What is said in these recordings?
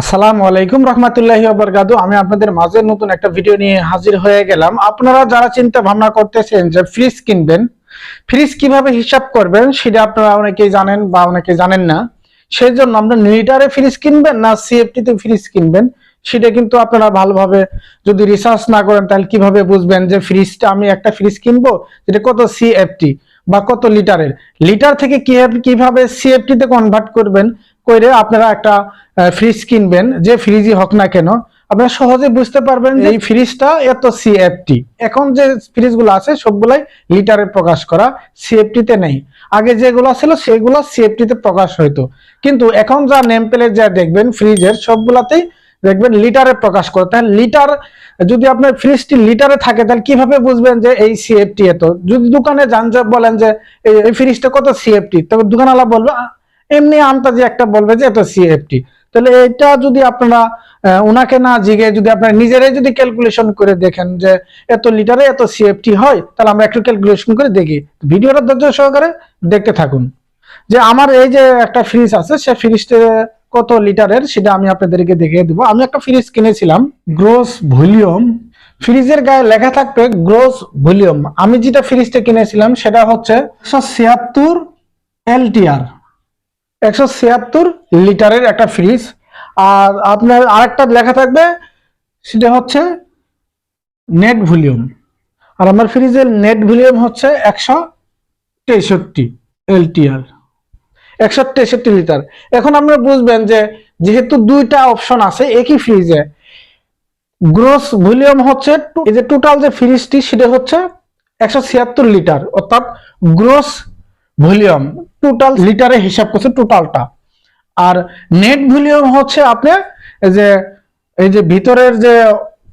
আসসালামু আলাইকুম রহমতুল্লাহি বরকাতু। আমি আপনাদের মাঝে নতুন একটা ভিডিও নিয়ে হাজির হয়ে গেলাম। আপনারা যারা চিন্তা ভাবনা করতেছেন যে ফ্রিজ কিনবেন ফ্রিজ কীভাবে হিসাব করবেন সেটা আপনারা অনেকেই জানেন বা অনেকে জানেন না। সেই জন্য আমরা লিটারে ফ্রিজ কিনবেন না সিএফটি তে ফ্রিজ কিনবেন, সেটা কিন্তু আপনারা ভালোভাবে যদি রিসার্চ না করেন তাহলে কীভাবে বুঝবেন যে ফ্রিজটা আমি একটা ফ্রিজ কিনবো, যেটা কত সিএফটি বা কত লিটারের লিটার থেকে কীভাবে কীভাবে সিএফটি তে কনভার্ট করবেন? করে আপনারা একটা ফ্রিজ কিনবেন যে ফ্রিজই হোক না কেন আপনারা সহজে বুঝতে পারবেন যে এই ফ্রিজটা এত সিএফটি এখন যে ফ্রিজগুলো আছে সবগুলাই লিটারে প্রকাশ করা সিএফটি তে নেই। আগে যেগুলো ছিল সেগুলো সিএফটি তে প্রকাশ হইতো। কিন্তু এখন যা নেম প্লেট যা দেখবেন ফ্রিজের সবগুলাতেই দেখবেন লিটারে প্রকাশ করে। তাহলে লিটার যদি আপনার ফ্রিজটি লিটারে থাকে তাহলে কীভাবে বুঝবেন যে এই সিএফটি এত? যদি দোকানে যান বলেন যে এই- ফ্রিজটা কত সিএফটি তবে দোকানওয়ালা বলবে "আ, এমনি আন্তাজে একটা বলবে যে এত সিএফটি তাহলে এটা যদি আপনারা ওনাকে না জিগে, যদি আপনারা নিজেরাই যদি ক্যালকুলেশন করে দেখেন যে এত লিটারে এত সিএফটি হয়, তাহলে আমরা একটু ক্যালকুলেশন করে দেখি। ভিডিওটা ধৈর্য সহকারে দেখতে থাকুন। যে আমার এই যে একটা ফ্রিজ আছে, সে ফ্রিজটা কত লিটারের সেটা আমি আপনাদেরকে দেখিয়ে দিব। আমি একটা ফ্রিজ কিনেছিলাম গ্রোস ভলিউম। ফ্রিজের গায়ে লেখা থাকবে গ্রোস ভলিউম। আমি যেটা ফ্রিজটা কিনেছিলাম, সেটা হচ্ছে একশো ছিয়াত্তর এলটিআর একশো ছিয়াত্তর লিটারের একটা ফ্রিজ। আর আপনার আরেকটা লেখা থাকবে, সেটা হচ্ছে নেট ভলিউম। আর আমার ফ্রিজের নেট ভলিউম হচ্ছে একশো তেষট্টি এলটিআর। একশো তেষট্টি লিটার। এখন আপনারা বুঝবেন যে, যেহেতু দুইটা অপশন আছে একই ফ্রিজে, গ্রোস ভলিউম হচ্ছে এই যে টোটাল যে ফ্রিজটি, সেটা হচ্ছে একশো ছিয়াত্তর লিটার। অর্থাৎ গ্রোস ভলিউম টোটাল লিটারে হিসাব করছে টোটালটা আর নেট ভলিউম হচ্ছে আপনি যে, এই যে ভিতরের যে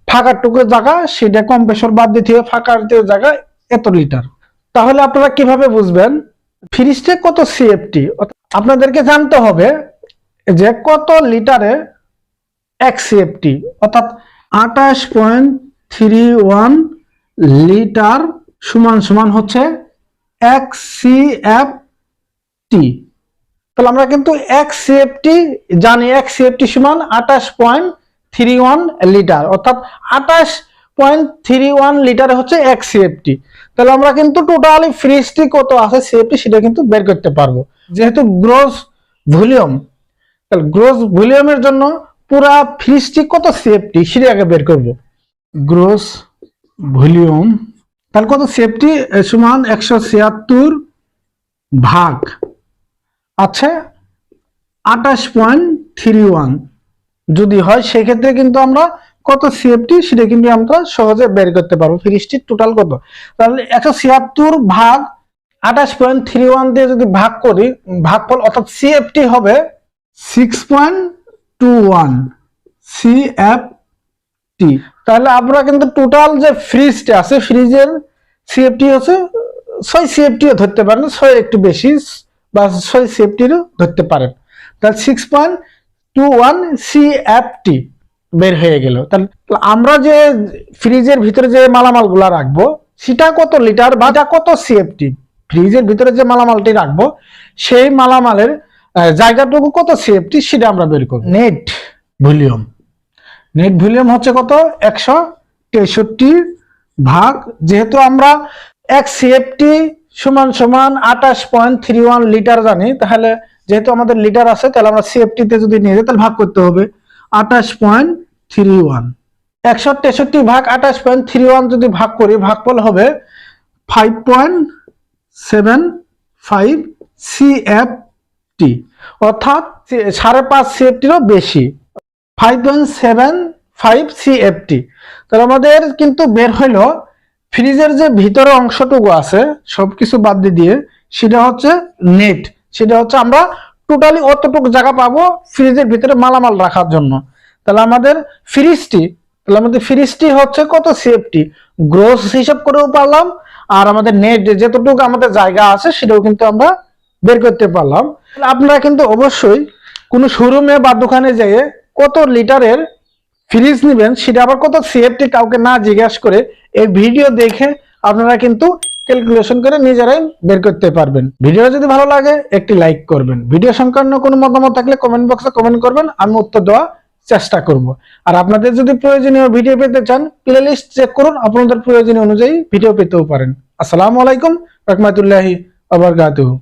ফাঁকা টুকু জায়গা, সেটা কম্প্রেসর বাদ দিতে হবে, ফাঁকার জায়গা, এত লিটার তাহলে আপনারা কীভাবে বুঝবেন? ফ্রিজটা কত সিএফটি আপনাদেরকে জানতে হবে যে কত লিটারে এক সিএফটি অর্থাৎ আঠাশ পয়েন্ট থ্রি ওয়ান লিটার সমান সমান হচ্ছে এক সিএফ টি তাহলে আমরা কিন্তু এক সিএফটি জানি, এক সিএফটি সমান আঠাশ পয়েন্ট থ্রি ওয়ান লিটার। অর্থাৎ আঠাশ পয়েন্ট থ্রি ওয়ান লিটার হচ্ছে এক সিএফটি তাহলে আমরা কিন্তু টোটালি ফ্রিজটি কত আছে সিএফটি সেটা কিন্তু বের করতে পারব। যেহেতু গ্রোস ভলিউম, তাহলে গ্রোস ভলিউমের জন্য পুরা ফ্রিজটি কত সিএফটি সেটা আগে বের করব। গ্রোস ভলিউম তাহলে কত? সেফটি সমান একশো ছিয়াত্তর ভাগ। আছে আঠাশ পয়েন্ট থ্রি ওয়ান যদি হয়, সেক্ষেত্রে কিন্তু আমরা কত সিএফটি সেটা কিন্তু আমরা সহজে বের করতে পারব। ফ্রিজটির টোটাল কত? তাহলে একশো ছিয়াত্তর ভাগ আঠাশ পয়েন্ট থ্রি ওয়ান দিয়ে যদি ভাগ করি ভাগ ভাগফল অর্থাৎ সিএফটি হবে six point two one CFT তাহলে আমরা কিন্তু টোটাল যে ফ্রিজটা আছে ফ্রিজের সিএফটি হচ্ছে ছয় সিএফটিও ধরতে পারেন ছয় একটু বেশি বা ছয় সিএফটিরও ধরতে পারেন। তাহলে six point two one CFT বের হয়ে গেল। তাহলে আমরা যে ফ্রিজের ভিতরে যে মালামালগুলা রাখব সেটা কত লিটার বা কত সিএফটি ফ্রিজের ভিতরে যে মালামালটি রাখব সেই মালামালের জায়গাটুকু কত সিএফটি সেটা আমরা বের করব। Net volume. নেট ভলিউম হচ্ছে কত? একশো তেষট্টি ভাগ, যেহেতু আমরা এক সিএফটি সমান সমান আঠাশ পয়েন্ট থ্রি ওয়ান লিটার জানি, তাহলে যেহেতু আমাদের লিটার আছে, তাহলে আমরা সিএফটি তে যদি নিয়ে যাই, তাহলে ভাগ করতে হবে আঠাশ পয়েন্ট থ্রি ওয়ান। একশো তেষট্টি ভাগ আঠাশ পয়েন্ট থ্রি ওয়ান যদি ভাগ করি ভাগফল হবে five point seven five CFT অর্থাৎ সাড়ে পাঁচ সিএফটিরও বেশি। Five point seven five CFT তাহলে আমাদের কিন্তু বের হইল ফ্রিজের যে ভিতরে অংশটুকু আছে, সবকিছু বাদ দিয়ে সেটা হচ্ছে নেট সেটা হচ্ছে আমরা টোটালি অতটুকু জায়গা পাবো ফ্রিজের ভিতরে মালামাল রাখার জন্য। তাহলে আমাদের ফ্রিজটি, তাহলে আমাদের ফ্রিজটি হচ্ছে কত সেফটি গ্রোস হিসাব করেও পারলাম, আর আমাদের নেট যতটুকু আমাদের জায়গা আছে, সেটাও কিন্তু আমরা বের করতে পারলাম। আপনারা কিন্তু অবশ্যই কোনো শোরুমে বা দোকানে যেয়ে কত লিটারের ফ্রিজ নেবেন সেটা আবার কত সিএফটি কাউকে না জিজ্ঞাসা করে এই ভিডিও দেখে আপনারা কিন্তু ক্যালকুলেশন করে নিজেরাই বের করতে পারবেন। ভিডিও যদি ভালো লাগে, একটি লাইক করবেন। ভিডিও সংক্রান্ত কোনো মতামত থাকলে কমেন্ট বক্সে কমেন্ট করবেন, আমি উত্তর দেওয়ার চেষ্টা করব। আর আপনাদের যদি প্রয়োজনীয় ভিডিও পেতে চান প্লে লিস্ট চেক করুন, আপনাদের প্রয়োজনীয় অনুযায়ী ভিডিও পেতেও পারেন। আসসালামু আলাইকুম, রহমতুল্লাহি আবরকাতুহু